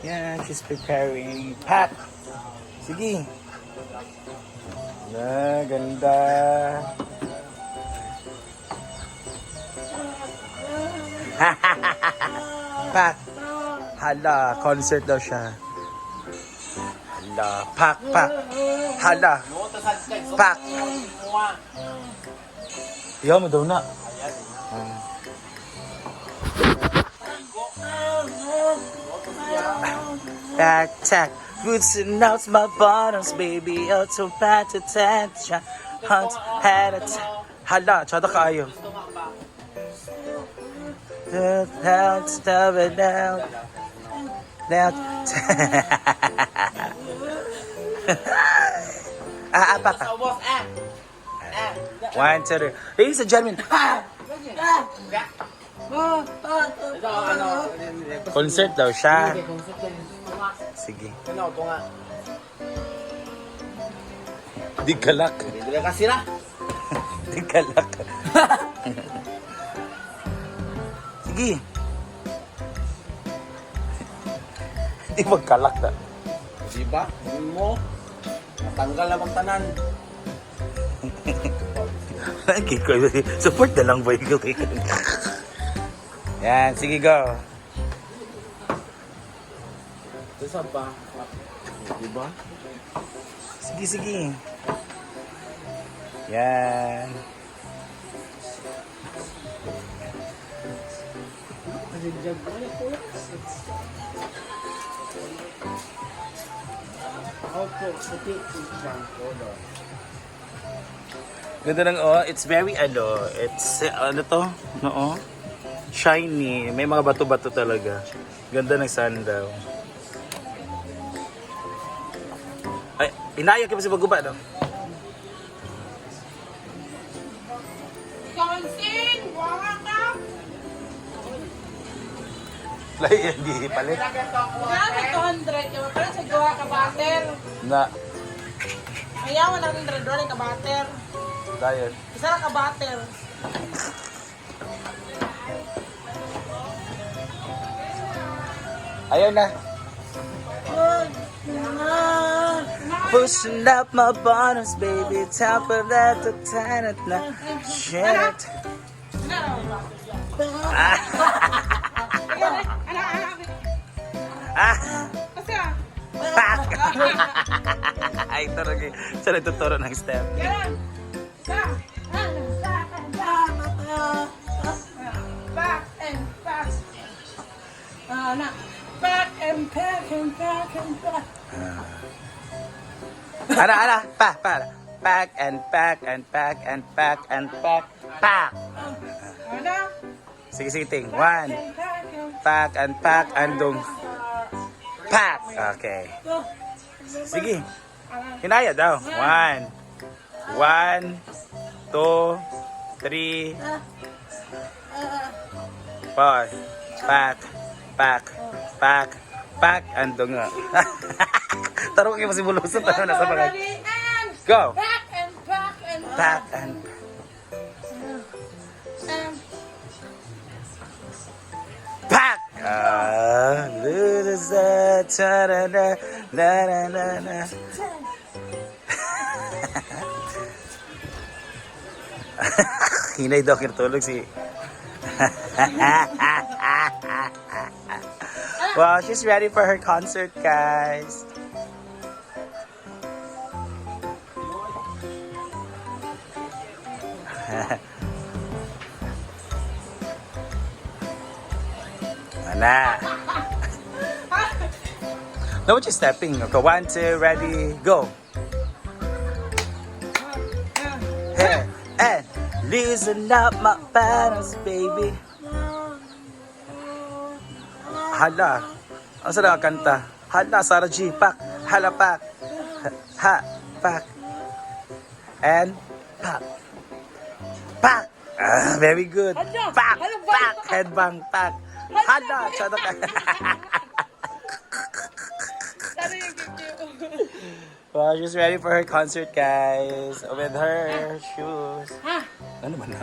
Yan, she's preparing. Pat! Sige. Na, ganda. Pat! Hala, concert daw siya. Hala, pak, pak. Hala, pak. Iyaw mo daw na. Back tack, roots and nuts, my bottoms, baby, out to pat attention. Hunt, had it. Hala, tsada kayo. Down, stub it down. Down. ah, apa ka? One, two, three. Ladies and gentlemen, concert daw siya. Sige. Ano, ito nga. Di kalak. Hindi ka sila. Di kalak. Sige. Di magkalak na. Di ba? Hindi mo. Natanggal na bang tanan. Okay, ko. Support na lang ba ikaw? Yan, sige go. Ito sa ba? Di ba? Sige, sige. Yan. Opo, puti. Bangko daw. Ganda ng oh, it's very ano, it's ano to? No, shiny. May mga bato-bato talaga. Ganda ng sundaw. Inaya ka pa si Baguba, no? Kansing! Wala ka! Lai, hindi palit. Kaya sa 200, yung pala sa gawa ka bater. Na, Ayaw na rin rin doon ka bater. dahil. Isa lang ka bater. Ayaw na. Pushing up my bottoms, baby. Top of that, the. Shit. Ah, Kasi ah, pak! Ay, talaga. Siya nagtuturo ng step. ganun. Sa, Back and back and back. Ana, ana, pa, pa. Back and back and back and back and back. Pak! Ano? Sige, sige, ting. One. And back and Pack and pack and dong. Pack! Okay. Sige. Hinaya daw. One. One. Two. Three. Four. Pack. Pack. Pack. Pack and dong. Tarong kayo si Bulusot. Ano na sa mga... Go! back and back and Pack and... and Pack! Ah, lose that, ta-da-da, da-da-da-da. Hinay daw kirtulog si... wow, she's ready for her concert, guys. Ana. Now what you stepping? Okay, one, two, ready, go. Hey, and loosen up my balance, baby. Hala. Ang sarap ang kanta. Hala, Sarah G. Pak. Hala, pak. Ha, pak. And, pak. Pak. Ah, very good. Pak, pak. Headbang, pak. Hala, tsada ka. Well, she's ready for her concert, guys. With her shoes. Ha? Ano ba na?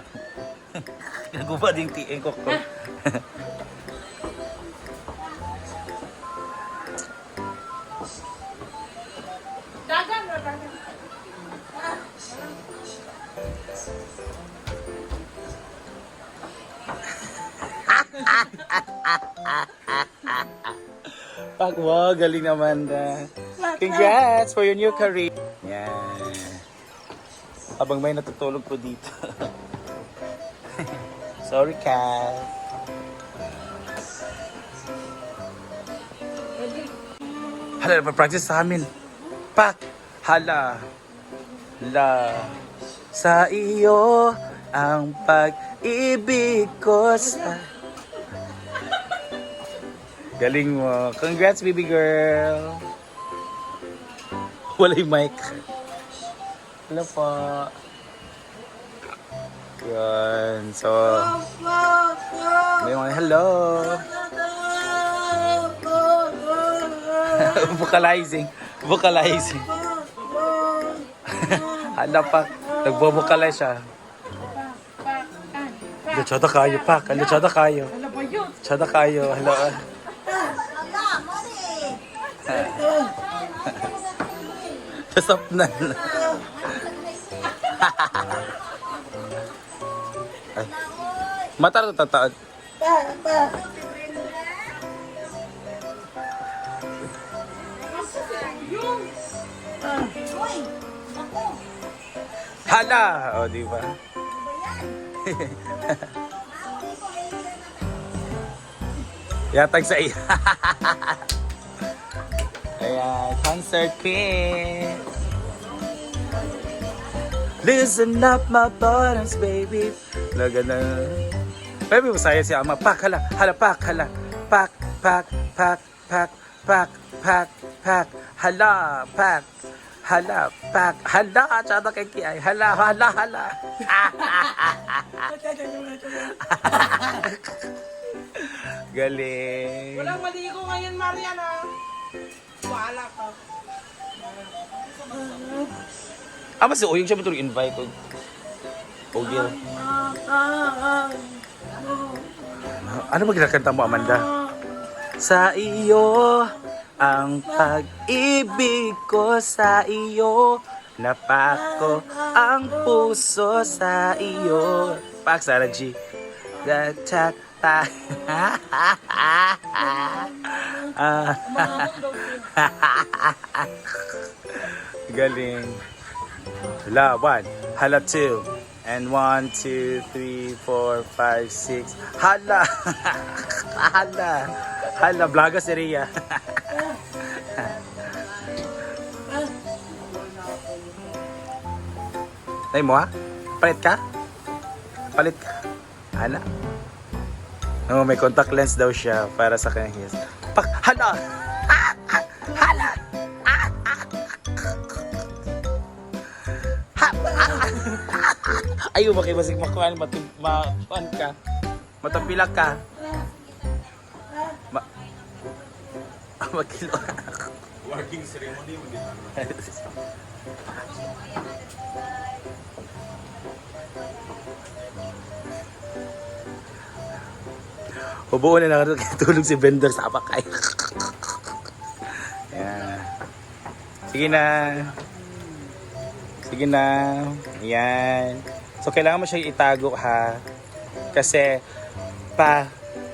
Naguba din tiin ko ko. Pak, wow, galing Amanda. Pak, Congrats for your new career. Yan. Habang may natutulog po dito. Sorry, Kat. Hala, pa-practice sa amin. Pak, hala, la, sa iyo ang pag-ibig ko sa... Galing mo. Congrats, baby girl. Wala yung mic. Hello po. Yan. So, may mga hello. Vocalizing. Vocalizing. Hala pa. Nagbo-vocalize siya. Luchada kayo, pak. Kayo. Ano ba yun? Luchada kayo. Hello. Tasap na. Ay. Mata rin tataon. Hala! O, di ba? Yatag sa iya. Ayan, concert queen. Listen up my buttons, baby. Laga na. Baby, masaya si Ama. Pak, hala, hala, pak, hala. Pak, pak, pak, pak, pak, pak, pak. Hala, pak. Hala, pak. Hala, tsada kay Kiay. Hala, hala, hala. Galing. Walang maligo ngayon, Mariana. Wala ka. Ah, mas uyong siya betul invite ko. Ogil. Ano ba ginakanta mo, Amanda? Sa iyo ang pag-ibig ko sa iyo Napako ang puso sa iyo Pak Sarah G Gatak Ah, Galing Hala, one. Hala, two. And one, two, three, four, five, six. Hala! Hala! Hala, vloga si Rhea. Ay mo ha? Palit ka? Palit ka? Hala? Oh, may contact lens daw siya para sa kanyang his. Pak, hala! Hala! Ayaw ba kayo basig makuhan, matim, makuhan ka, matampilak ka. Ma Magkilo. Working ceremony mo dito. Hubuo na lang tulog si vendor sa apakay. Yan. Sige na. Sige na. Yan. So, kailangan mo siya itago ha. Kasi, pa,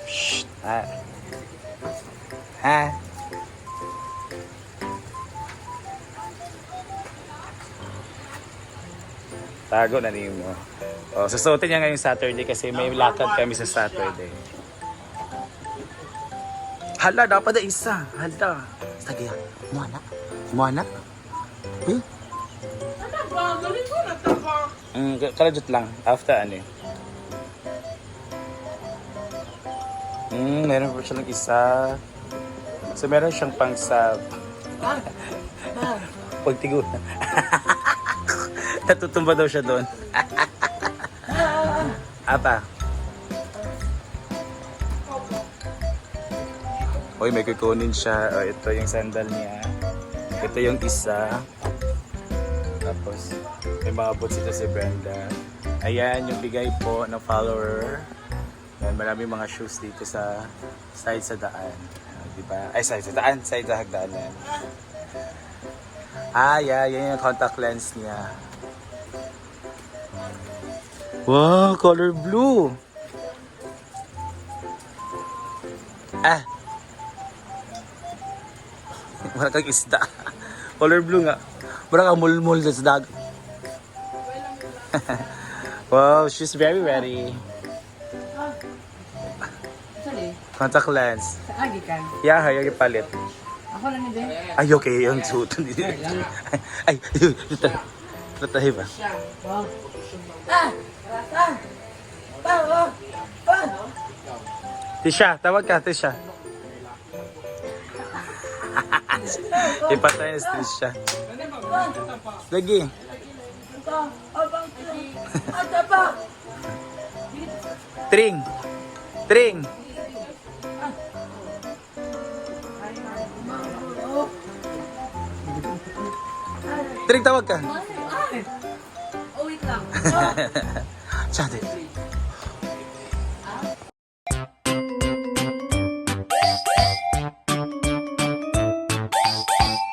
shh, ha. Ha? Tago na niyo mo. Oh, susuotin niya ngayong Saturday kasi may lakad kami sa Saturday. Hala, dapat na isa. Hala. Sige, muana. Muana. Eh? Ano ba? Galing ko na taba. Mm, ka- karajot lang. After ano eh. Mm, meron pa siya ng isa. So, meron siyang pang sa pagtigo. Natutumba daw siya doon. Apa? Hoy, may kukunin siya. Oh, ito yung sandal niya. Ito yung isa. Tapos, may mga boots ito si Brenda. Ayan, yung bigay po ng follower. Ayan, maraming mga shoes dito sa side sa daan. Di ba? Ay, side sa daan. Side sa hagdanan. Ah, yeah. Yan yung contact lens niya. Wow, color blue. Ah. Wala kang isda. Color blue nga. Wala kang mulmul sa dag. wow, she's very ready. Contact lens. agi ka. Yeah, hay yung palit. Ako lang ni Ben. Ay, okay, yung suit. Ay. Ito tayo ba? Wow. Ah! Ah! Ah! Ah! Ah! Tisha, tawag ka, Tisha. Ipatay na si Tisha. Lagi. Tring. Tring. Tring, tawag ka. Oh, wait lang. Tsate.